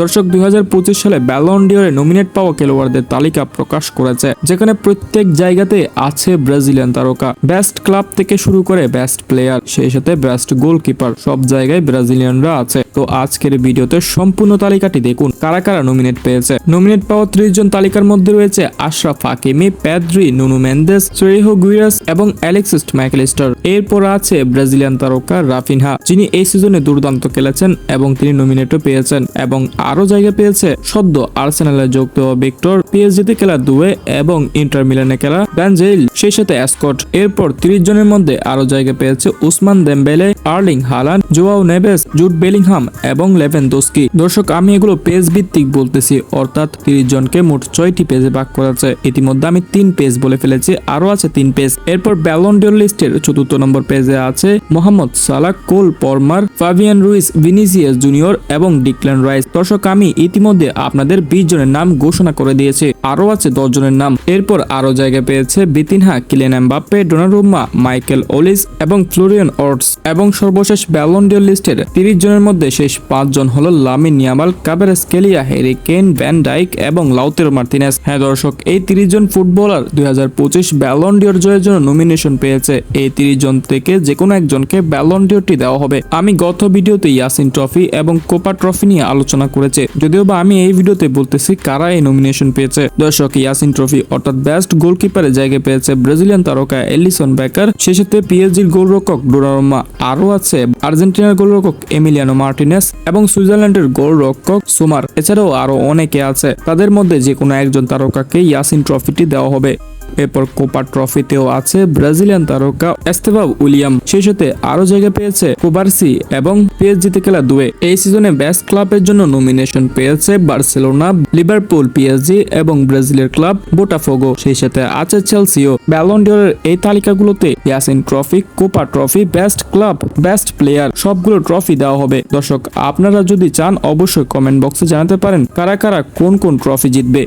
দর্শক, দুই হাজার পঁচিশ সালে ব্যালন ডিওরে নমিনেট পাওয়া খেলোয়াড়দের তালিকা প্রকাশ করেছে, যেখানে প্রত্যেক জায়গাতে আছে ব্রাজিলিয়ান তারকা। বেস্ট ক্লাব থেকে শুরু করে বেস্ট প্লেয়ার সেই সাথে বেস্ট গোলকিপার সব জায়গায় ব্রাজিলিয়ানরা আছে। তো আজকের ভিডিওতে সম্পূর্ণ তালিকাটি দেখুন, কারা কারা নমিনেট পেয়েছে। নমিনেট পাওয়া ত্রিশ জন তালিকার মধ্যে রয়েছে আশরাফ হাকিমি প্যাদ্রি নুনু মেন্দেস সেরিহো গুইরাস এবং অ্যালেক্সিস ম্যাকলিস্টার এরপর আছে ব্রাজিলিয়ান তারকা রাফিনহা যিনি এই সিজনে দুর্দান্ত খেলেছেন এবং তিনি নমিনেটও পেয়েছেন। এবং আরও জায়গা পেয়েছে সদ্য আর্সেনালে যোগ দেওয়া ভিক্টর, পিএসজিতে খেলা দুয়ে এবং ইন্টার মিলানে খেলা ব্যানজেইল সেই সাথে অ্যাসকট। এরপর তিরিশ জনের মধ্যে আরও জায়গা পেয়েছে Ousmane Dembele, Erling Haaland, Joao Neves, Jude Bellingham এবং লেভেন দোস্কি দর্শক, আমি এগুলো পেজ ভিত্তিক বলতেছি, অর্থাৎ তিরিশ জনকে মোট ছয়টি পেজে ভাগ করা আছে ইতিমধ্যে আমি তিন পেজ বলে ফেলেছি আরও আছে তিন পেজ। এরপর ব্যালন্ডিয়র লিস্টের চতুর্থ নম্বর পেজে আছে Mohamed Salah Cole Palmer, Fabian Ruiz, Vinicius Junior এবং ডিক্লেন রাইস। দর্শক আমি ইতিমধ্যে আপনাদের বিশ জনের নাম ঘোষণা করে দিয়েছে। আরও আছে দশ জনের নাম। এরপর আরও জায়গা পেয়েছে Vitinha Kylian Mbappe Donnarumma Michael Olise এবং ফ্লোরিয়ান অর্টস এবং সর্বশেষ ব্যালন্ডিয়র লিস্টের তিরিশ জনের মধ্যে শেষ পাঁচজন হলো লামিন নিয়ামাল কাবের স্কেলিয়া হেরি কেন ভ্যান ডাইক এবং লাউতের মার্টিনেস হ্যাঁ দর্শক, এই তিরিশ জন ফুটবলার দুই হাজার পঁচিশ ব্যালন্ডিয়র জয়ের জন্য নমিনেশন পেয়েছে। এই তিরিশ জন থেকে যে কোনো একজনকে ব্যালন্ডিয়রটি দেওয়া হবে। আমি গত ভিডিওতে ইয়াসিন ট্রফি এবং কোপা ট্রফি নিয়ে আলোচনা করেছে। যদিও বা আমি এই ভিডিওতে বলতেছি কারা এই নমিনেশন পেয়েছে। দর্শক, ইয়াসিন ট্রফি অর্থাৎ বেস্ট গোলকিপারের জায়গায় পেয়েছে ব্রাজিলিয়ান তারকা এলিসন বেকার সে সাথে পিএসজির গোলরক্ষক ডোনারুম্মা আরও আছে। আর্জেন্টিনার গোলরক্ষক এমিলিয়ানো মার্টিনেস এবং সুইজারল্যান্ডের গোলরক্ষক সুমার। এছাড়াও আরও অনেকে আছে। তাদের মধ্যে যে কোনো একজন তারকাকে ইয়াসিন ট্রফিটি দেওয়া হবে। এরপর কোপা ট্রফিতেও আছে ব্রাজিলিয়ান তারকা এস্তেভা উইলিয়াম। সেই সাথে আরও জায়গা পেয়েছে কুবার্সি এবং পিএসজিতে খেলা দুয়ে। এই সিজনে বেস্ট ক্লাবের জন্য নমিনেশন পেয়েছে বার্সেলোনা, লিভারপুল, পিএসজি এবং ব্রাজিলের ক্লাব বোটাফোগো। সেই সাথে আছে চেলসিও। ব্যালন্ডিয়রের এই তালিকাগুলোতে Yashin trophy, Copa trophy, best club, best player, সবগুলো ট্রফি দেওয়া হবে। দর্শক, আপনারা যদি চান, অবশ্যই কমেন্ট বক্সে জানাতে পারেন কারা কারা কোন কোন ট্রফি জিতবে।